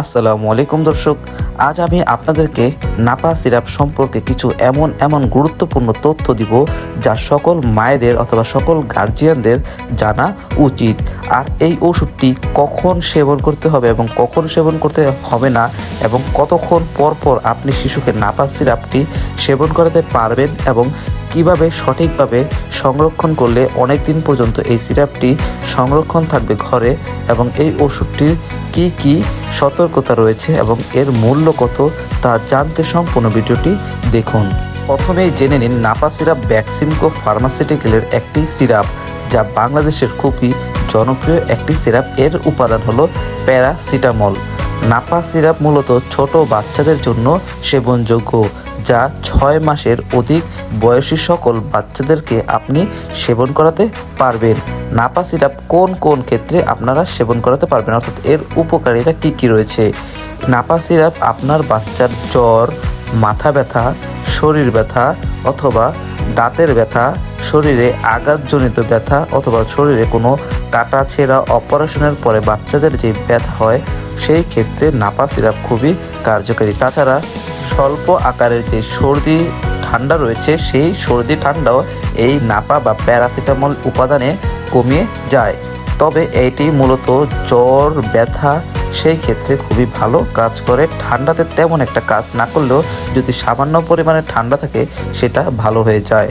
আসসালামু আলাইকুম দর্শক, আজ আমি আপনাদেরকে নাপা সিরাপ সম্পর্কে কিছু এমন এমন গুরুত্বপূর্ণ তথ্য দিব যা সকল মায়েদের অথবা সকল গার্জিয়ানদের জানা উচিত। আর এই ওষুধটি কখন সেবন করতে হবে এবং কখন সেবন করতে হবে না এবং কতক্ষণ পর পর আপনি শিশুকে নাপা সিরাপটি সেবন করাতে পারবেন এবং কীভাবে সঠিকভাবে সংরক্ষণ করলে অনেক দিন পর্যন্ত এই সিরাপটি সংরক্ষণ থাকবে ঘরে এবং এই ওষুধটির কি কি সতর্কতা রয়েছে এবং এর মূল্য কত তা জানতে সম্পূর্ণ ভিডিওটি দেখুন। প্রথমেই জেনে নিন, নাপা সিরাপ ভ্যাকসিনকো ফার্মাসিউটিক্যালের একটি সিরাপ, যা বাংলাদেশের খুবই জনপ্রিয় একটি সিরাপ। এর উপাদান হলো প্যারাসিটামল। নাপা সিরাপ মূলত ছোট বাচ্চাদের জন্য সেবনযোগ্য। যা ছয় মাসের অধিক বয়সী সকল বাচ্চাদেরকে আপনি সেবন করাতে পারবেন। নাপা সিরাপ কোন কোন ক্ষেত্রে আপনারা সেবন করাতে পারবেন? অর্থাৎ এর উপকারিতা কী কী রয়েছে? নাপা সিরাপ আপনার বাচ্চার জ্বর, মাথা ব্যথা, শরীর ব্যথা অথবা দাঁতের ব্যথা, শরীরে আঘাতজনিত ব্যথা অথবা শরীরে কোনো কাটা ছেঁড়া অপারেশনের পরে বাচ্চাদের যে ব্যথা হয়, সেই ক্ষেত্রে নাপা সিরাপ খুবই কার্যকারী। তাছাড়া স্বল্প আকারের যে সর্দি ঠান্ডা রয়েছে, সেই সর্দি ঠান্ডাও এই নাপা বা প্যারাসিটামল উপাদানে কমিয়ে যায়। তবে এটি মূলত জ্বর, ব্যথা, সেই ক্ষেত্রে খুবই ভালো কাজ করে। ঠান্ডাতে তেমন একটা কাজ না করলেও যদি সামান্য পরিমাণে ঠান্ডা থাকে, সেটা ভালো হয়ে যায়।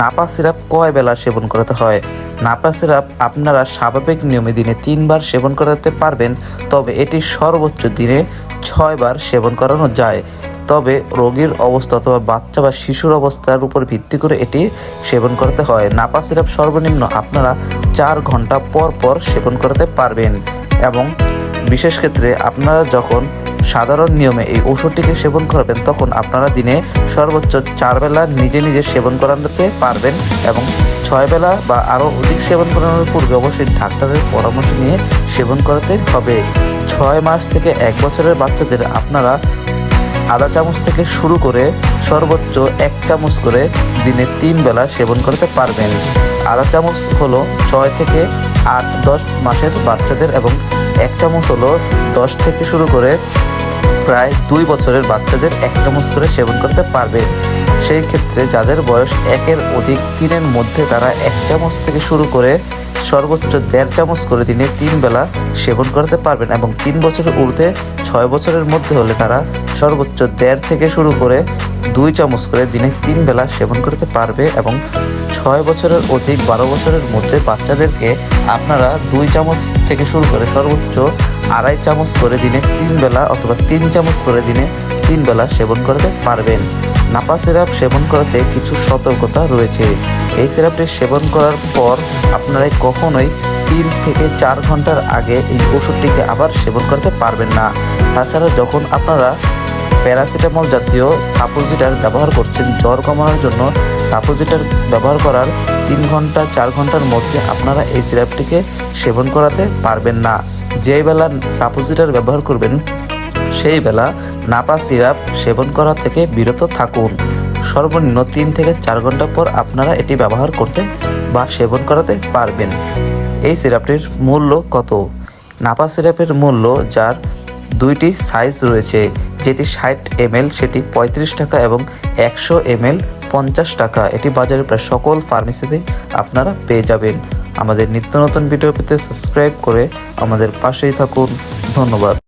নাপা সিরাপ কয় বেলা সেবন করাতে হয়? নাপা সিরাপ আপনারা স্বাভাবিক নিয়মে দিনে তিনবার সেবন করাতে পারবেন, তবে এটি সর্বোচ্চ দিনে ছয়বার সেবন করানো যায়। তবে রোগীর অবস্থা অথবা বাচ্চা বা শিশুর অবস্থার উপর ভিত্তি করে এটি সেবন করাতে হয়। নাপা সিরাপ সর্বনিম্ন আপনারা চার ঘণ্টা পর পর সেবন করাতে পারবেন এবং বিশেষ ক্ষেত্রে আপনারা যখন সাধারণ নিয়মে এই ওষুধটিকে সেবন করাবেন, তখন আপনারা দিনে সর্বোচ্চ চার বেলা নিজে নিজে সেবন করাতে পারবেন এবং ছয় বেলা বা আরও অধিক সেবন করানোর পূর্বে অবশ্যই ডাক্তারের পরামর্শ নিয়ে সেবন করাতে হবে। ছয় মাস থেকে এক বছরের বাচ্চাদের আপনারা আধা চামচ থেকে শুরু করে সর্বোচ্চ এক চামচ করে দিনে তিন বেলা সেবন করতে পারবেন। আধা চামচ হলো ছয় থেকে আট, দশ মাসের বাচ্চাদের এবং এক চামচ হলো দশ থেকে শুরু করে প্রায় দুই বছরের বাচ্চাদের এক চামচ করে সেবন করতে পারবেন। সেই ক্ষেত্রে যাদের বয়স একের অধিক তিনের মধ্যে তারা এক চামচ থেকে শুরু করে সর্বোচ্চ দেড় চামচ করে দিনে তিন বেলা সেবন করতে পারবেন এবং তিন বছরের ঊর্ধ্বে ছয় বছরের মধ্যে হলে তারা সর্বোচ্চ দেড় থেকে শুরু করে দুই চামচ করে দিনে তিন বেলা সেবন করতে পারবে এবং ছয় বছরের অধিক বারো বছরের মধ্যে বাচ্চাদেরকে আপনারা দুই চামচ থেকে শুরু করে সর্বোচ্চ আড়াই চামচ করে দিনে তিন বেলা অথবা তিন চামচ করে দিনে তিন বেলা সেবন করতে পারবেন। নাপা সিরাপ সেবন করাতে কিছু সতর্কতা রয়েছে। এই সিরাপটি সেবন করার পর আপনারা কখনোই তিন থেকে চার ঘণ্টার আগে এই ওষুধটিকে আবার সেবন করতে পারবেন না। তাছাড়া যখন আপনারা প্যারাসিটামল জাতীয় সাপোজিটার ব্যবহার করছেন, জ্বর কমানোর জন্য সাপোজিটার ব্যবহার করার তিন ঘণ্টা, চার ঘণ্টার মধ্যে আপনারা এই সিরাপটিকে সেবন করাতে পারবেন না। যেই বেলা সাপোজিটার ব্যবহার করবেন সেই বেলা নাপা সিরাপ সেবন করা থেকে বিরত থাকুন। সর্বনিম্ন তিন থেকে চার ঘণ্টা পর আপনারা এটি ব্যবহার করতে বা সেবন করাতে পারবেন। এই সিরাপটির মূল্য কত? নাপা সিরাপের মূল্য যার দুইটি সাইজ রয়েছে, যেটি ষাট এমএল, সেটি পঁয়ত্রিশ টাকা এবং একশো এমএল, পঞ্চাশ টাকা। এটি বাজারে প্রায় সকল ফার্মেসিতে আপনারা পেয়ে যাবেন। আমাদের নিত্য নতুন ভিডিও পেতে সাবস্ক্রাইব করে আমাদের পাশেই থাকুন। ধন্যবাদ।